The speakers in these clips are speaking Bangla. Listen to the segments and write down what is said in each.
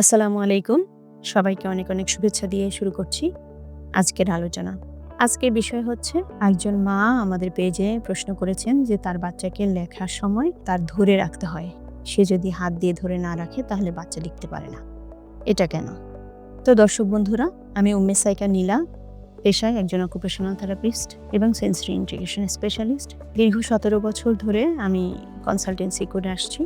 আসসালামু আলাইকুম। সবাইকে অনেক অনেক শুভেচ্ছা দিয়ে শুরু করছি আজকের আলোচনা। আজকের বিষয় হচ্ছে, একজন মা আমাদের পেজে প্রশ্ন করেছেন যে তার বাচ্চাকে লেখার সময় তার ধরে রাখতে হয়। সে যদি হাত দিয়ে ধরে না রাখে, তাহলে বাচ্চা লিখতে পারে না। এটা কেন? তো দর্শক বন্ধুরা, আমি উম্মে সাইকা নীলা, পেশায় একজন অকুপেশনাল থেরাপিস্ট এবং সেন্সরি ইন্টিগ্রেশন স্পেশালিস্ট দীর্ঘ সতেরো বছর ধরে আমি কনসালটেন্সি করে আসছি।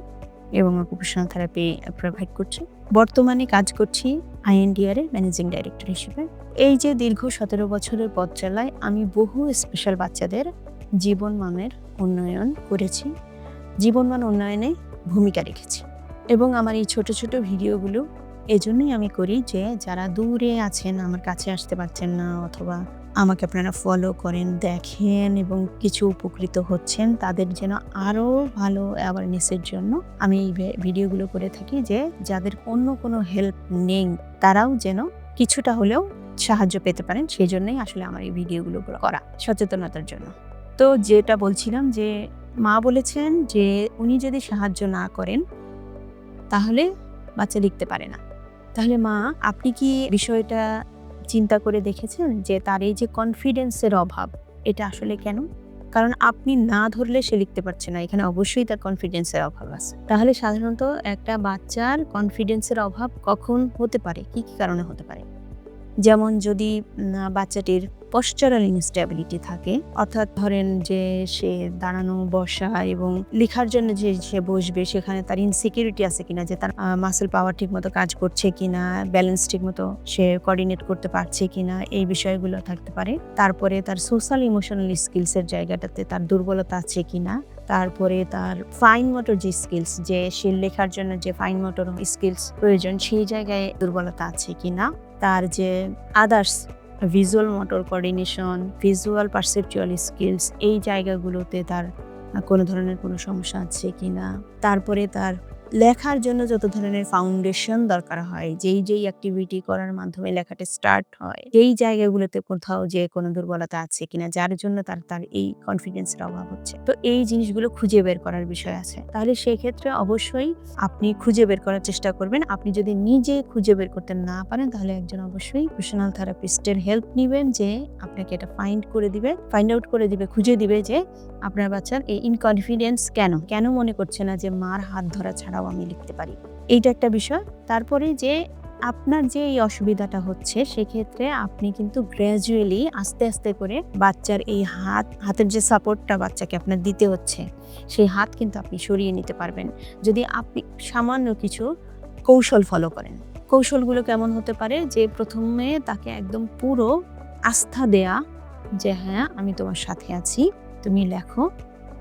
এবং অকুপেশনাল থেরাপি প্রোভাইড করছি। বর্তমানে কাজ করছি আইএনডিআর এর ম্যানেজিং ডাইরেক্টর হিসেবে। এই যে দীর্ঘ সতেরো বছরের পথ চালায় আমি বহু স্পেশাল বাচ্চাদের জীবন মানের উন্নয়ন করেছি। জীবনমান উন্নয়নে ভূমিকা রেখেছি। এবং আমার এই ছোট ছোট ভিডিওগুলো এজন্যই আমি করি যে যারা দূরে আছেন, আমার কাছে আসতে পারছেন না অথবা আমাকে আপনারা ফলো করেন, দেখেন এবং কিছু উপকৃত হচ্ছেন, তাদের যেন আরও ভালো অ্যাওয়ারনেসের জন্য আমি এই ভিডিওগুলো করে থাকি যে যাদের অন্য কোনো হেল্প নেই, তারাও যেন কিছুটা হলেও সাহায্য পেতে পারেন। সেই জন্যই আসলে আমার এই ভিডিওগুলো করা সচেতনতার জন্য। তো যেটা বলছিলাম যে মা বলেছেন যে উনি যদি সাহায্য না করেন, তাহলে বাচ্চা লিখতে পারে না। তাহলে মা, আপনি কি বিষয়টা চিন্তা করে দেখেছেন যে তার এই যে কনফিডেন্সের অভাব, এটা আসলে কেন? কারণ আপনি না ধরলে সে লিখতে পারছে না, এখানে অবশ্যই তার কনফিডেন্সের অভাব আছে। তাহলে সাধারণত একটা বাচ্চার কনফিডেন্সের অভাব কখন হতে পারে? কি কি কারণে হতে পারে? যেমন যদি বাচ্চাটির পশ্চারাল ইনস্টেবিলিটি থাকে। অর্থাৎ ধরেন যে সে দাঁড়ানো, বসা এবং লেখার জন্য যে সে বসবে, সেখানে তার ইনসিকিউরিটি আছে কিনা, যে তার মাসেল পাওয়ার ঠিক মতো কাজ করছে কিনা ব্যালেন্স ঠিক মতো সে কোঅর্ডিনেট করতে পারছে কিনা, এই বিষয়গুলো থাকতে পারে। তারপরে তার সোশ্যাল ইমোশনাল স্কিলসের জায়গাটাতে তার দুর্বলতা আছে কিনা। তারপরে তার ফাইন মোটর যে স্কিলস যে সে লেখার জন্য যে ফাইন মোটর স্কিলস প্রয়োজন, সেই জায়গায় দুর্বলতা আছে কিনা। তার যে others visual motor coordination visual perceptual skills এই জায়গাগুলোতে তার কোনো ধরনের কোনো সমস্যা আছে কিনা? তারপরে তার লেখার জন্য যত ধরনের ফাউন্ডেশন দরকার হয়, যেই যেই অ্যাক্টিভিটি করার মাধ্যমে লেখাটা স্টার্ট হয় এই জায়গাগুলোতে কোথাও যে কোনো দুর্বলতা আছে কিনা, যার জন্য তার তার এই কনফিডেন্সের অভাব হচ্ছে। তো এই জিনিসগুলো খুঁজে বের করার বিষয় আছে। তাহলে সেই ক্ষেত্রে অবশ্যই আপনি খুঁজে বের করার চেষ্টা করবেন। আপনি যদি নিজে খুঁজে বের করতে না পারেন, তাহলে একজন অবশ্যই প্রফেশনাল থেরাপিস্টের হেল্প নেবেন যে আপনাকে এটা ফাইন্ড করে দিবে ফাইন্ড আউট করে দিবে, খুঁজে দিবে যে আপনার বাচ্চার এই ইনকনফিডেন্স কেন? কেন মনে করছে না যে মার হাত ধরা ছাড়াও আমি লিখতে পারি। এইটা একটা বিষয়। তারপরে যে আপনার যে এই অসুবিধাটা হচ্ছে, সেক্ষেত্রে আপনি কিন্তু গ্র্যাজুয়ালি আস্তে আস্তে করে বাচ্চার এই হাত, হাতের যে সাপোর্টটা বাচ্চাকে আপনার দিতে হচ্ছে, সেই হাত কিন্তু আপনি সরিয়ে নিতে পারবেন। যদি আপনি সামান্য কিছু কৌশল ফলো করেন, কৌশলগুলো কেমন হতে পারে? যে প্রথমে তাকে একদম পুরো আস্থা দেয়া যে হ্যাঁ আমি তোমার সাথে আছি, তুমি লেখো।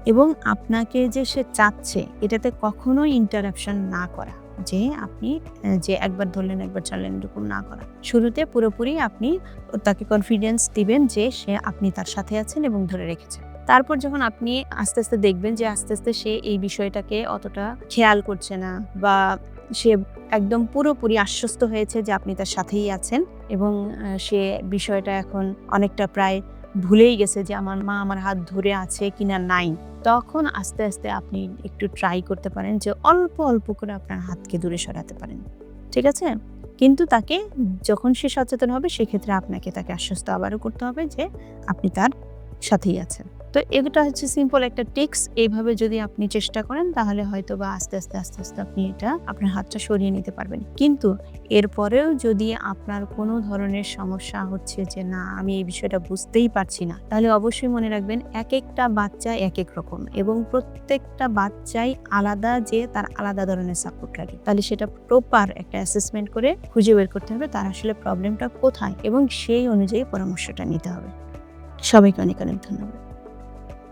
এবং আপনাকে যে সে চাচ্ছে, এটাতে কখনোই ইন্টারাপশন না করা। যে আপনি যে একবার ধরলেন, একবার ছাড়লেন, এরকম না করা। শুরুতে পুরোপুরি আপনি তাকে কনফিডেন্স দিবেন যে সে আপনি তার সাথে আছেন এবং ধরে রেখেছেন। তারপর যখন আপনি আস্তে আস্তে দেখবেন যে আস্তে আস্তে সে এই বিষয়টাকে অতটা খেয়াল করছে না বা সে একদম পুরোপুরি আশ্বস্ত হয়েছে যে আপনি তার সাথেই আছেন এবং সে বিষয়টা এখন অনেকটা প্রায় ভুলেই গেছে যে আমার মা আমার হাত ধরে আছে কিনা নাই। তখন আস্তে আস্তে আপনি একটু ট্রাই করতে পারেন যে অল্প অল্প করে আপনার হাতকে দূরে সরাতে পারেন। ঠিক আছে? কিন্তু তাকে যখন সে সচেতন হবে, সেক্ষেত্রে আপনাকে তাকে আশ্বস্ত আবারও করতে হবে যে আপনি তার সাথেই আছেন। তো এটা হচ্ছে সিম্পল একটা টিক্স এইভাবে যদি আপনি চেষ্টা করেন, তাহলে হয়তো বা আস্তে আস্তে আস্তে আস্তে আপনি এটা আপনার হাতটা সরিয়ে নিতে পারবেন। কিন্তু এরপরেও যদি আপনার কোনো ধরনের সমস্যা হচ্ছে যে, না, আমি এই বিষয়টা বুঝতেই পারছি না, তাহলে অবশ্যই মনে রাখবেন এক একটা বাচ্চা এক এক রকম এবং প্রত্যেকটা বাচ্চাই আলাদা যে, তার আলাদা ধরনের সাপোর্ট লাগে। তাহলে সেটা প্রপার একটা অ্যাসেসমেন্ট করে খুঁজে বের করতে হবে তার আসলে প্রবলেমটা কোথায় এবং সেই অনুযায়ী পরামর্শটা নিতে হবে। সবাইকে অনেক অনেক ধন্যবাদ।